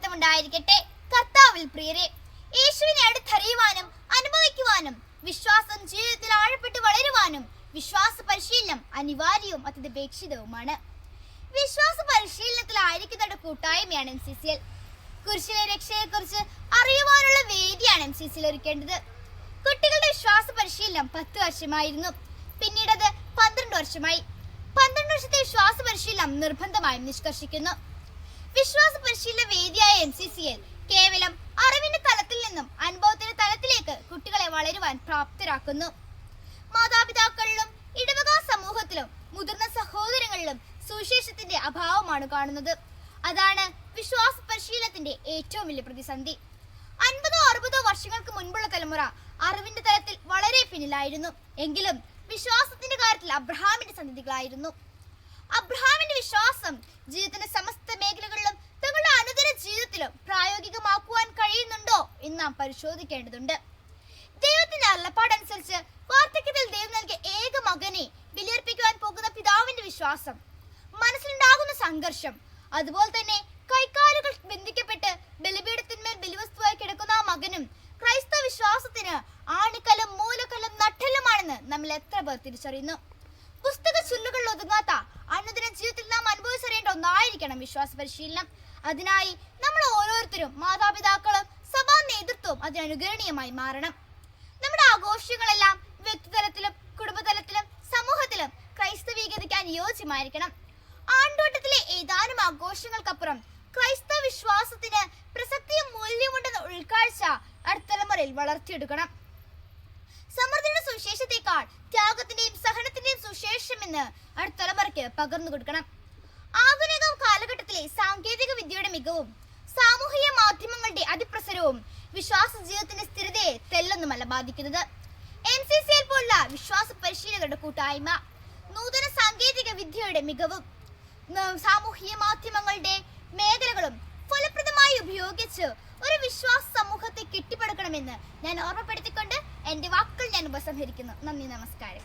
മഹത്വമുണ്ടായിരിക്കട്ടെ കർത്താവിൽ പ്രിയരെ യേശുവിനെ അടുത്തറിയുവാനും അനുഭവിക്കുവാനും വിശ്വാസം ജീവിതത്തിൽ ആഴപ്പെട്ട് വളരുവാനും വിശ്വാസ പരിശീലനം അനിവാര്യവും അത്യപേക്ഷിതവുമാണ് വിശ്വാസ പരിശീലനത്തിലായിരിക്കുന്നവരുടെ കൂട്ടായ്മയാണ് എം സി സി എൽ. കുരിശിലെ രക്ഷയെക്കുറിച്ച് അറിയുവാനുള്ള വേദിയാണ് എം സി സി എൽ ഒരുക്കേണ്ടത്. കുട്ടികളുടെ വിശ്വാസ പരിശീലനം പത്ത് വർഷമായിരുന്നു. പിന്നീട് അത് പന്ത്രണ്ട് വർഷമായി. പന്ത്രണ്ട് വർഷത്തെ വിശ്വാസ പരിശീലനം നിർബന്ധമായും നിഷ്കർഷിക്കുന്നു. വിശ്വാസ പരിശീലന വേദിയായ എം സി സി എൽ കേവലം അറിവിന്റെ തലത്തിൽ നിന്നും അനുഭവത്തിന്റെ തലത്തിലേക്ക് കുട്ടികളെ വളരുവാൻ പ്രാപ്തരാക്കുന്നു. മാതാപിതാക്കളിലും ഇടവക സമൂഹത്തിലും മുതിർന്ന സഹോദരങ്ങളിലും സുവിശേഷത്തിന്റെ അഭാവമാണ് കാണുന്നത്. അതാണ് വിശ്വാസ പരിശീലനത്തിന്റെ ഏറ്റവും വലിയ പ്രതിസന്ധി. അൻപതോ അറുപതോ വർഷങ്ങൾക്ക് മുൻപുള്ള തലമുറ അറിവിന്റെ തലത്തിൽ വളരെ പിന്നിലായിരുന്നു. എങ്കിലും വിശ്വാസത്തിന്റെ കാര്യത്തിൽ അബ്രഹാമിന്റെ സന്തതികളായിരുന്നു അബ്രഹാമിന്റെ വിശ്വാസം നാം പരിശോധിക്കേണ്ടതുണ്ട്. ദൈവത്തിന്റെ അള്ളപ്പാടനുസരിച്ച് വാർദ്ധക്യത്തിൽ ദൈവം നൽകിയ ഏക മകനെ ബലിയർപ്പിക്കുവാൻ പോകുന്ന പിതാവിന്റെ വിശ്വാസം മനസ്സിലുണ്ടാകുന്ന സംഘർഷം അതുപോലെ തന്നെ കൈക്കാലുകൾ ബന്ധിക്കപ്പെട്ട് ബലിപീഠത്തിന്മേൽ ബലിവസ്തുവായി കിടക്കുന്ന ആ മകനും ക്രൈസ്തവ വിശ്വാസത്തിന് ആണിക്കലും മൂലക്കലും നട്ടലുമാണെന്ന് നമ്മൾ എത്ര പേർ തിരിച്ചറിയുന്നു? പുസ്തക ചുല്ലുകളിൽ ഒതുങ്ങാത്ത അനുദിന ജീവിതത്തിൽ നാം അനുഭവിച്ചറിയേണ്ട ഒന്നായിരിക്കണം വിശ്വാസ പരിശീലനം. അതിനായി നമ്മൾ ഓരോരുത്തരും മാതാപിതാക്കളും സഭാ നേതൃത്വവും അതിനനുകരണീയമായി മാറണം. നമ്മുടെ ആഘോഷങ്ങളെല്ലാം വ്യക്തിതലത്തിലും കുടുംബതലത്തിലും സമൂഹത്തിലും ക്രൈസ്തവീകതയ്ക്ക് അനുയോജ്യമായിരിക്കണം ആണ്ടോട്ടത്തിലെ ഏതാനും ആഘോഷങ്ങൾക്കപ്പുറം ക്രൈസ്തവ വിശ്വാസത്തിന് പ്രസക്തിയും മൂല്യമുണ്ടെന്ന ഉൾക്കാഴ്ച അടുത്ത തലമുറയിൽ വളർത്തിയെടുക്കണം. സമൃദ്ധിയുടെ സുവിശേഷത്തെക്കാൾ ത്യാഗത്തിന്റെയും സഹനത്തിന്റെയും സുശേഷം എന്ന് അടുത്ത തലമുറയ്ക്ക് പകർന്നു കൊടുക്കണം ആധുനിക കാലഘട്ടത്തിലെ സാങ്കേതിക വിദ്യയുടെ മികവും മാധ്യമങ്ങളുടെ അതിപ്രസരവും വിശ്വാസ ജീവിതത്തിന്റെ സ്ഥിരതയെ തെല്ലൊന്നുമല്ല ബാധിക്കുന്നത്. എം സി സി എൽ പോലുള്ള വിശ്വാസ പരിശീലകരുടെ കൂട്ടായ്മ നൂതന സാങ്കേതിക വിദ്യയുടെ മികവും സാമൂഹിക മാധ്യമങ്ങളുടെ മേഖലകളും ഫലപ്രദമായി ഉപയോഗിച്ച് ഒരു വിശ്വാസ സമൂഹത്തെ കെട്ടിപ്പടുക്കണമെന്ന് ഞാൻ ഓർമ്മപ്പെടുത്തിക്കൊണ്ട് എന്റെ വാക്കുകൾ ഞാൻ ഉപസംഹരിക്കുന്നു. നന്ദി നമസ്കാരം.